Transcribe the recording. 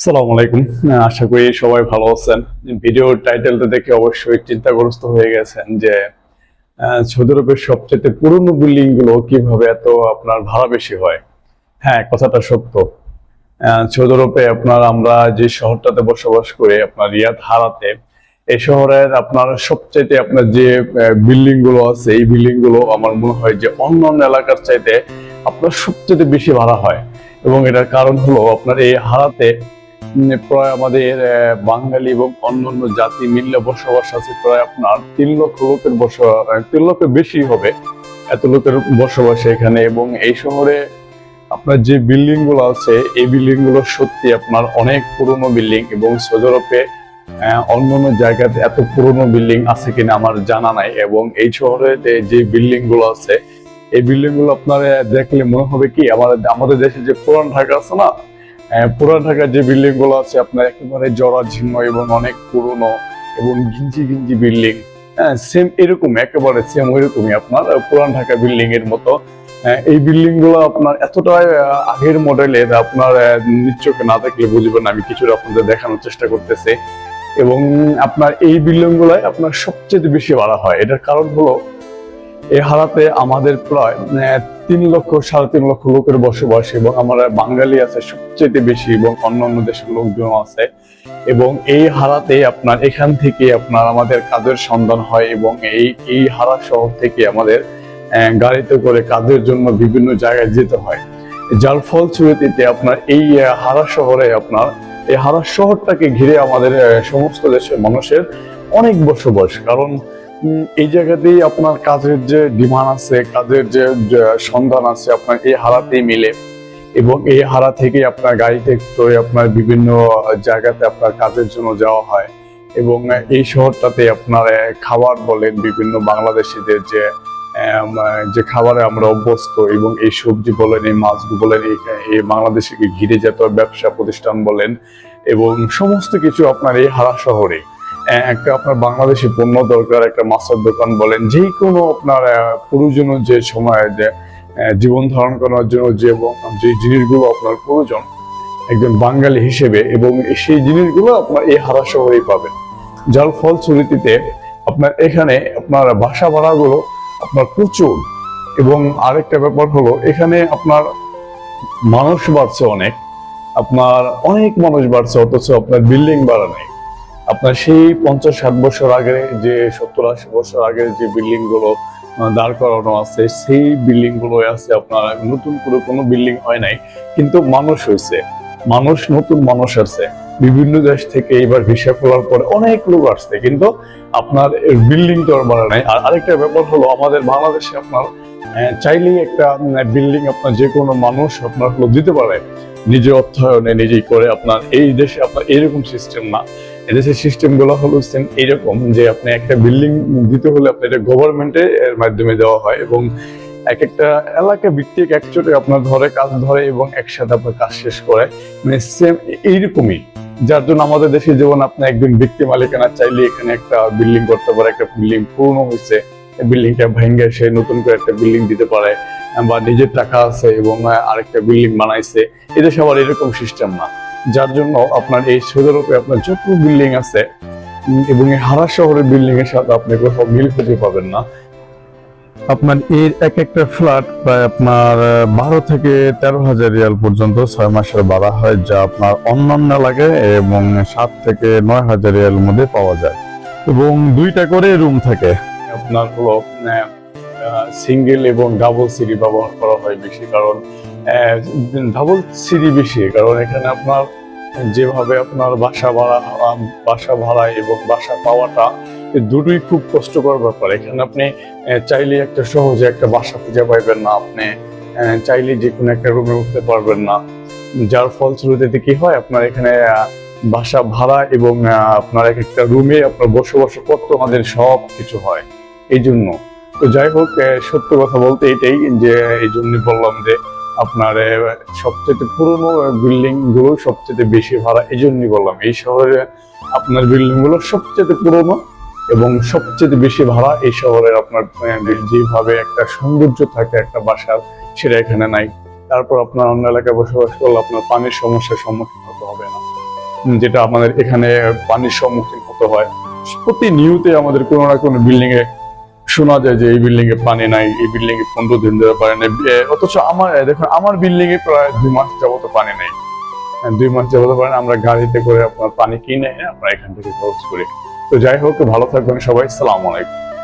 সালাম আলাইকুম। আশা করি সবাই ভালো আছেন। ভিডিও টাইটেলটা দেখে অবশ্যই চিন্তাগ্রস্ত হয়ে গেছেন যে সৌদি আরবের সবচেয়ে পুরনো বিল্ডিংগুলো কীভাবে এত আপনার ভাড়া বেশি হয়। হ্যাঁ কথাটা সত্য। সৌদি আরবে আপনার আমরা যে শহরটাতে বসবাস করি, আপনার রিয়াদ হারাতে, এই শহরের আপনার সবচাইতে আপনার যে বিল্ডিংগুলো আছে, এই বিল্ডিংগুলো আমার মনে হয় যে অন্য অন্য এলাকার চাইতে আপনার সবচেয়ে বেশি ভাড়া হয়। এবং এটার কারণ হলো আপনার এই হারাতে প্রায় আমাদের বাঙালি এবং অন্যান্য জাতি মিললে বসবাস আছে প্রায় আপনার তিন লক্ষ লোকের বসবাস তিন লক্ষের বেশি হবে এত লোকের বসবাস এখানে এবং এই শহরে আপনার যে বিল্ডিংগুলো আছে এই বিল্ডিংগুলো সত্যি আপনার অনেক পুরনো বিল্ডিং এবং সৌদি আরবে আহ, অন্যান্য জায়গাতে এত পুরনো বিল্ডিং আছে কিনা আমার জানা নাই এবং এই শহরে যে- বিল্ডিংগুলো আছে এই বিল্ডিংগুলো আপনার দেখলে মনে হবে কি আমাদের আমাদের দেশে যে পুরান ঢাকা আছে না পুরান ঢাকার যে বিল্ডিংগুলো আছে আপনার একেবারে জরাজীর্ণ এবং অনেক পুরনো এবং গিঞ্জি গিঞ্জি বিল্ডিং। হ্যাঁ সেম এরকম একেবারে সেম ওইরকমই আপনার পুরান ঢাকা বিল্ডিং এর মতো এই বিল্ডিংগুলো আপনার এতটাই আহ, আগের মডেলের আপনার আহ, না দেখলে বুঝবেন আমি কিছুটা আপনাদের দেখানোর চেষ্টা করতেছি। এবং আপনার এই বিল্ডিং গুলোয় আপনার সবচেয়ে বেশি ভাড়া হয়। এটার কারণ হলো এই হারাতে আমাদের প্রায় তিন লক্ষ, সাড়ে তিন লক্ষ লোকের বসবাস এবং আমরা বাঙালি আছে সবচেয়ে বেশি এবং অন্যান্য দেশের লোকজন আছে। এবং এই হারাতে আপনার এখান থেকে আপনার আমাদের কাজের সন্ধান হয় এবং এই এই হারা শহর থেকে আমাদের গাড়িতে করে কাজের জন্য বিভিন্ন জায়গায় যেতে হয়। যার ফলশ্রুতিতে আপনার এই হারা শহরে আপনার এই হারা শহরটাকে ঘিরে আমাদের সমস্ত দেশের মানুষের অনেক বসবাস। কারণ এই জায়গাতেই আপনার কাজের যে ডিমান্ড আছে কাজের যে সন্ধান আছে আপনার এই হারাতেই মিলে। এবং এই হারা থেকে আপনার গাড়িতে করে আপনার বিভিন্ন জায়গাতে আপনার কাজের জন্য যাওয়া হয়। এবং এই শহরটাতে আপনার খাবার বলেন বিভিন্ন বাংলাদেশিদের যে যে খাবারে আমরা অভ্যস্ত এবং এই সবজি বলেন এই মাছগুলো বলেন এই বাংলাদেশকে ঘিরে যত ব্যবসা প্রতিষ্ঠান বলেন এবং সমস্ত কিছু আপনার এই হারা শহরে। একটা আপনার বাংলাদেশি পণ্য দরকার একটা মাছের দোকান বলেন যে কোনো আপনার আহ, প্রয়োজনীয় যে সময় যে জীবন ধারণ করার জন্য যে যে জিনিসগুলো আপনার প্রয়োজন একজন বাঙালি হিসেবে এবং সেই জিনিসগুলো আপনার এই হারা শহরেই পাবেন। যার ফলশ্রুতিতে আপনার এখানে আপনার বাসা ভাড়াগুলো আপনার প্রচুর এবং আরেকটা ব্যাপার হলো এখানে আপনার মানুষ বাড়ছে অনেক আপনার অনেক মানুষ বাড়ছে অথচ আপনার বিল্ডিং বাড়া নেই। আপনার সেই পঞ্চাশ ষাট বছর আগে যে, সত্তর আশি বছর আগে যে বিল্ডিংগুলো দাঁড় করানো আছে, সেই বিল্ডিংগুলো আছে আপনার, নতুন করে কোনো বিল্ডিং হয় নাই, কিন্তু মানুষ হয়েছে মানুষ নতুন মানুষ আছে। বিভিন্ন দেশ থেকে এবার ভিসা খোলার পরে অনেক লোক আসছে, কিন্তু আপনার বিল্ডিং তো আর নাই। আর আরেকটা ব্যাপার হলো, আমাদের বাংলাদেশে আপনার চাইলেই একটা বিল্ডিং আপনার যে কোনো মানুষ আপনার দিতে পারে। নিজে অর্থায়নে নিজেই করে আপনার, এই দেশে আপনার এরকম সিস্টেম না। এদেশের সিস্টেমগুলো হলো সেম এইরকম যে আপনি একটা বিল্ডিং দিতে হলে আপনি এটা গভর্নমেন্টের মাধ্যমে দেওয়া হয় এবং এক একটা এলাকা ভিত্তিক একচোটে আপনার ধরে কাজ ধরে এবং একসাথে আপনার কাজ শেষ করে। মানে সেম এইরকমই। যার জন্য আমাদের দেশে যেমন আপনি একজন ব্যক্তি মালিকানা চাইলে এখানে একটা বিল্ডিং করতে পারে, একটা বিল্ডিং পূর্ণ হয়েছে বিল্ডিংটা ভেঙে সে নতুন করে একটা বিল্ডিং দিতে পারে, বা নিজের টাকা আছে এবং আরেকটা বিল্ডিং বানাইছে। এদেশে আবার এরকম সিস্টেম না। যার জন্য আপনার এই সৌদি আরবে আপনার যত বিল্ডিং আছে এবং এই হারা শহরের বিল্ডিং এর সাথে আপনি কোথাও মিল খুঁজে পাবেন না। আপনার এর এক একটা ফ্ল্যাট প্রায় আপনার বারো থেকে তেরো হাজার রিয়াল পর্যন্ত ছয় মাসের ভাড়া হয়, যা আপনার অন্যান্য এলাকায় এবং সাত থেকে নয় হাজার রিয়ালের মধ্যে পাওয়া যায়। এবং দুইটা করে রুম থাকে। আপনার হলো সিঙ্গেল এবং ডাবল সিঁড়ি ব্যবহার করা হয় বেশি, কারণ ডাবল সিঁড়ি বেশি, কারণ এখানে আপনার যেভাবে আপনার বাসা ভাড়া বাসা ভাড়া এবং বাসা পাওয়াটা দুটোই খুব কষ্টকর ব্যাপার। এখানে আপনি চাইলে একটা সহজে একটা বাসা খুঁজে পাইবেন না আপনি চাইলে যে কোনো একটা রুমে উঠতে পারবেন না। যার ফলশ্রুতিতে কি হয়, আপনার এখানে বাসা ভাড়া এবং আপনার এক একটা রুমে আপনার বসবাস করতে আমাদের সব কিছু হয়। এই জন্য তো যাই হোক সত্য কথা বলতে এটাই যে, এই জন্য বললাম যে, আপনার সবচেয়ে পুরনো বিল্ডিংগুলো সবচেয়ে বেশি ভাড়া, এই জন্যই বললাম। এই শহরে আপনার বিল্ডিংগুলো সবচেয়ে পুরনো এবং সবচেয়ে বেশি ভাড়া, এই শহরের আপনার যেভাবে একটা সৌন্দর্য থাকে একটা বাসার, সেটা এখানে নাই। তারপর আপনার অন্য এলাকায় বসবাস করলে আপনার পানির সমস্যার সম্মুখীন হতে হবে না। যেটা আমাদের এখানে পানির সম্মুখীন হতে হয়। প্রতি প্রতিনিয়তে আমাদের কোনো না কোনো বিল্ডিং এ শোনা যায় যে এই বিল্ডিং এ পানি নাই এই বিল্ডিং এ পনেরো দিন ধরে পানি নাই। অথচ আমার দেখুন আমার বিল্ডিং এ প্রায় দুই মাস যাবত পানি নেই। হ্যাঁ, দুই মাস যাবত পানি আমরা গাড়িতে করে আপনার পানি কিনে আমরা এখান থেকে খরচ করি। তো যাই হোক ভালো থাকবেন সবাই। সালাম আলাইকুম।